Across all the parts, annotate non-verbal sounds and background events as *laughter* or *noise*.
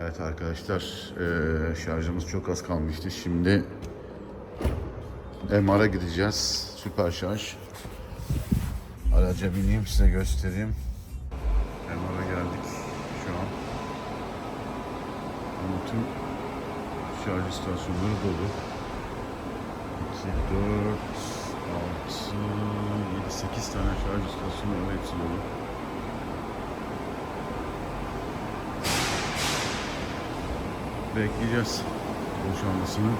Evet arkadaşlar eee, şarjımız çok az kalmıştı. Şimdi MR'a gideceğiz. Süper şarj. Araca bineyim size göstereyim. MR'a geldik şu an. Ama tüm şarj istasyonları dolu. 2, 4, 6, 7, 8 tane şarj istasyonu var. Hepsi dolu. Bekleyeceğiz boşalmasını.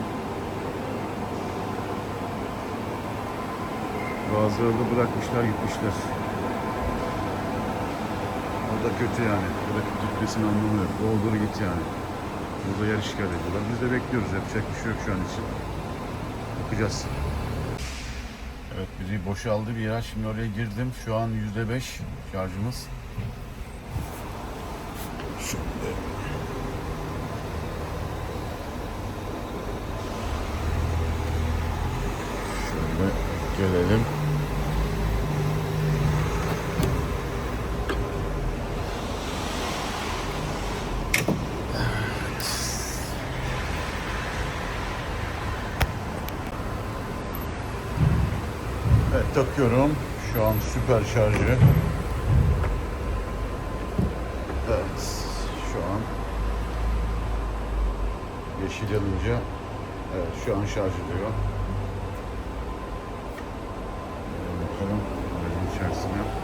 Bazıları da bırakmışlar gitmişler. O da kötü yani. Bırakıp gitmesinin anlamı yok. Doldur git yani. Burada yer işgal ediyorlar. Biz de bekliyoruz. Yapacak bir şey yok şu an için. Bakacağız. Evet biri boşaldı bir yer. Şimdi oraya girdim. Şu an %5 şarjımız. Şimdi gelelim. Evet takıyorum. Şu an süper şarjı. Evet şu an yeşil yanınca evet şu an şarj ediyor. Ee, Bakalım içerisine.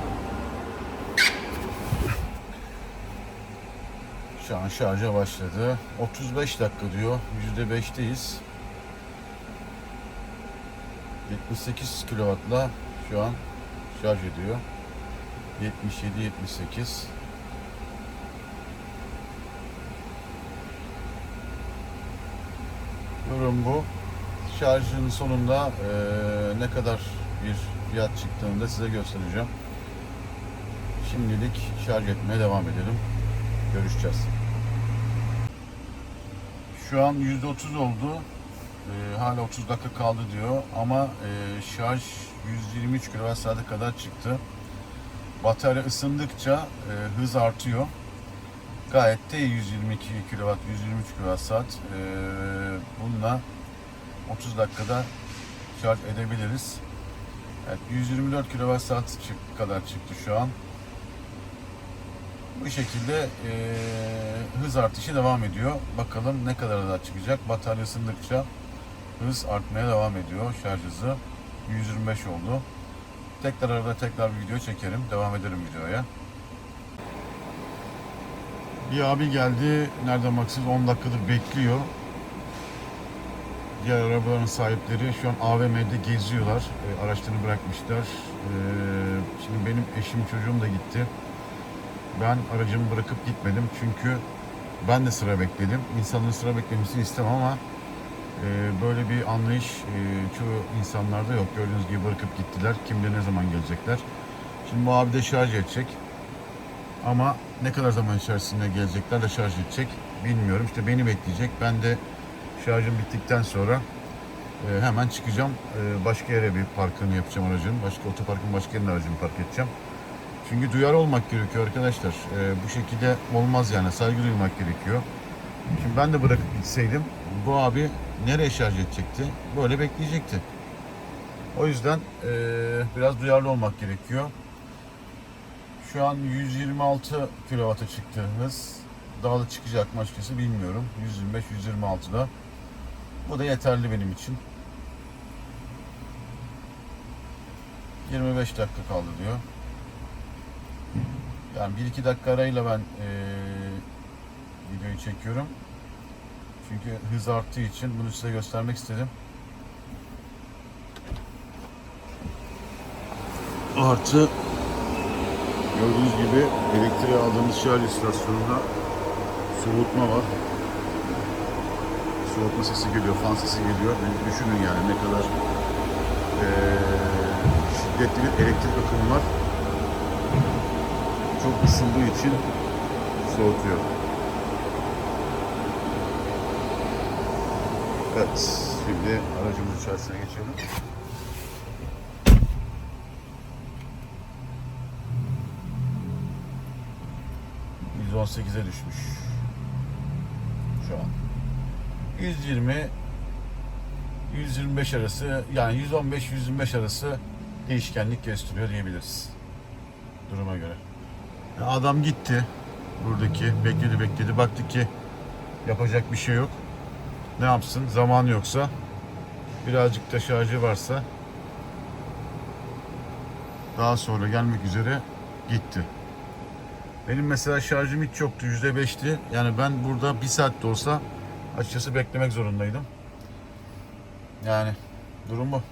Şu an şarja başladı. 35 dakika diyor. %5'teyiz. 78 kW'la şu an şarj ediyor. 77 78 Durum bu. Şarjın sonunda eee, ne kadar bir fiyat çıktığını da size göstereceğim. Şimdilik şarj etmeye devam edelim. Görüşeceğiz. Şu an %30 oldu. Eee, hala 30 dakika kaldı diyor ama eee, şarj 123 kWh'e kadar çıktı. Batarya ısındıkça eee, hız artıyor. Gayet de iyi 122 kW, 123 kWh. Eee bununla 30 dakikada şarj edebiliriz. Evet, 124 kWh çık- kadar çıktı şu an. Bu şekilde eee, hız artışı devam ediyor. Bakalım ne kadar daha çıkacak. Batarya ısındıkça hız artmaya devam ediyor şarj hızı. 125 oldu. Tekrar arada tekrar bir video çekerim. Devam ederim videoya. Bir abi geldi. Nereden baksanız 10 dakikadır bekliyor. Diğer arabaların sahipleri şu an AVM'de geziyorlar. E, araçlarını bırakmışlar. E, şimdi benim eşim çocuğum da gitti. Ben aracımı bırakıp gitmedim çünkü ben de sıra bekledim. İnsanların sıra beklemesini istemem ama e, böyle bir anlayış e, çoğu insanlarda yok. Gördüğünüz gibi bırakıp gittiler. Kim bilir ne zaman gelecekler. Şimdi bu abi de şarj edecek. Ama ne kadar zaman içerisinde gelecekler de şarj edecek bilmiyorum. İşte beni bekleyecek. Ben de şarjım bittikten sonra e, hemen çıkacağım. E, başka yere bir parkını yapacağım aracın. Başka otoparkın başka yerine aracımı park edeceğim. Çünkü duyar olmak gerekiyor arkadaşlar. E, bu şekilde olmaz yani. Saygı duymak gerekiyor. Şimdi ben de bırakıp gitseydim bu abi nereye şarj edecekti? Böyle bekleyecekti. O yüzden e, biraz duyarlı olmak gerekiyor. Şu an 126 kW'a çıktı. Daha da çıkacak mı açıkçası bilmiyorum. 125-126'da. Bu da yeterli benim için. 25 dakika kaldı diyor. Yani 1-2 dakika arayla ben eee, videoyu çekiyorum. Çünkü hız arttığı için bunu size göstermek istedim. Artı Gördüğünüz gibi elektriği aldığımız şarj istasyonunda soğutma var. Soğutma sesi geliyor, fan sesi geliyor. Yani düşünün yani ne kadar eee, şiddetli bir elektrik akımı var. Çok ısındığı için soğutuyor. Evet, şimdi aracımızın içerisine geçelim. 118'e düşmüş. şu an. 120 125 arası yani 115-125 arası değişkenlik gösteriyor diyebiliriz. Duruma göre. Adam gitti. Buradaki bekledi bekledi. Baktık ki yapacak bir şey yok. Ne yapsın? Zamanı yoksa birazcık da şarjı varsa daha sonra gelmek üzere gitti. Benim mesela şarjım hiç yoktu. %5'ti. Yani ben burada bir saat de olsa açıkçası beklemek zorundaydım. Yani durum bu.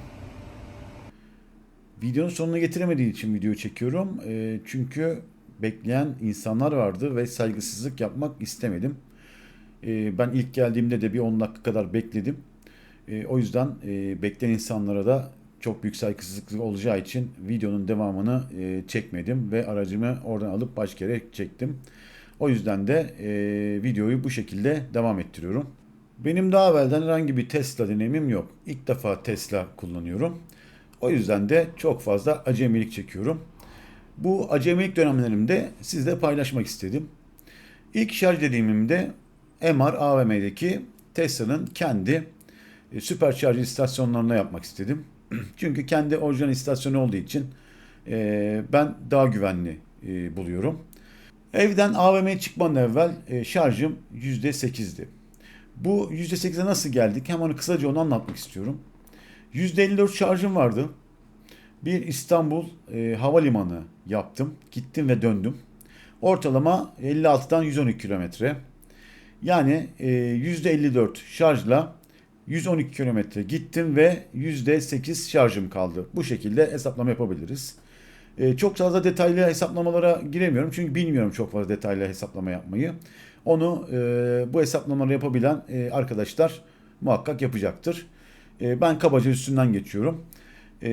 Videonun sonuna getiremediği için video çekiyorum. Ee, çünkü bekleyen insanlar vardı ve saygısızlık yapmak istemedim. Ee, ben ilk geldiğimde de bir 10 dakika kadar bekledim. Ee, o yüzden e, bekleyen insanlara da çok büyük saygısızlık olacağı için videonun devamını e, çekmedim ve aracımı oradan alıp başka yere çektim. O yüzden de e, videoyu bu şekilde devam ettiriyorum. Benim daha evvelden herhangi bir Tesla deneyimim yok. İlk defa Tesla kullanıyorum. O yüzden de çok fazla acemilik çekiyorum. Bu acemilik dönemlerimde sizle paylaşmak istedim. İlk şarj deneyimimde MR AVM'deki Tesla'nın kendi e, süperşarj istasyonlarına yapmak istedim. *clears throat* Çünkü kendi orijinal istasyonu olduğu için e, ben daha güvenli e, buluyorum. Evden AVM'ye çıkmadan evvel e, şarjım %8'di. Bu %8'e nasıl geldik? Hem onu kısaca onu anlatmak istiyorum. %54 şarjım vardı. Bir İstanbul e, havalimanı yaptım. Gittim ve döndüm. Ortalama 56'dan 112 kilometre. Yani e, %54 şarjla 112 kilometre gittim ve %8 şarjım kaldı. Bu şekilde hesaplama yapabiliriz. E, çok fazla detaylı hesaplamalara giremiyorum çünkü bilmiyorum çok fazla detaylı hesaplama yapmayı. Onu e, bu hesaplamaları yapabilen e, arkadaşlar muhakkak yapacaktır. E, ben kabaca üstünden geçiyorum. E,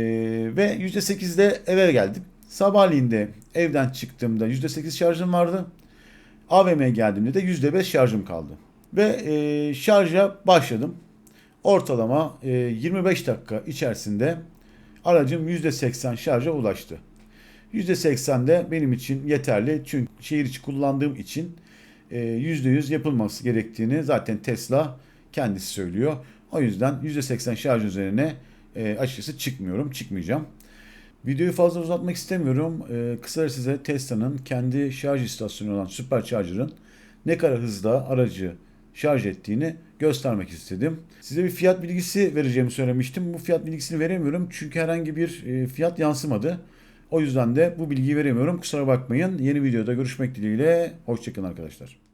ve %8'de eve geldim. Sabahleyin de evden çıktığımda %8 şarjım vardı. AVM'ye geldiğimde de %5 şarjım kaldı. Ve e, şarja başladım. Ortalama e, 25 dakika içerisinde aracım %80 şarja ulaştı. %80 de benim için yeterli çünkü şehir içi kullandığım için e, %100 yapılması gerektiğini zaten Tesla kendisi söylüyor. O yüzden %80 şarj üzerine e, açıkçası çıkmıyorum, çıkmayacağım. Videoyu fazla uzatmak istemiyorum. E, kısaca size Tesla'nın kendi şarj istasyonu olan Supercharger'ın ne kadar hızla aracı şarj ettiğini göstermek istedim. Size bir fiyat bilgisi vereceğimi söylemiştim. Bu fiyat bilgisini veremiyorum çünkü herhangi bir e, fiyat yansımadı. O yüzden de bu bilgiyi veremiyorum. Kusura bakmayın. Yeni videoda görüşmek dileğiyle. Hoşçakalın arkadaşlar.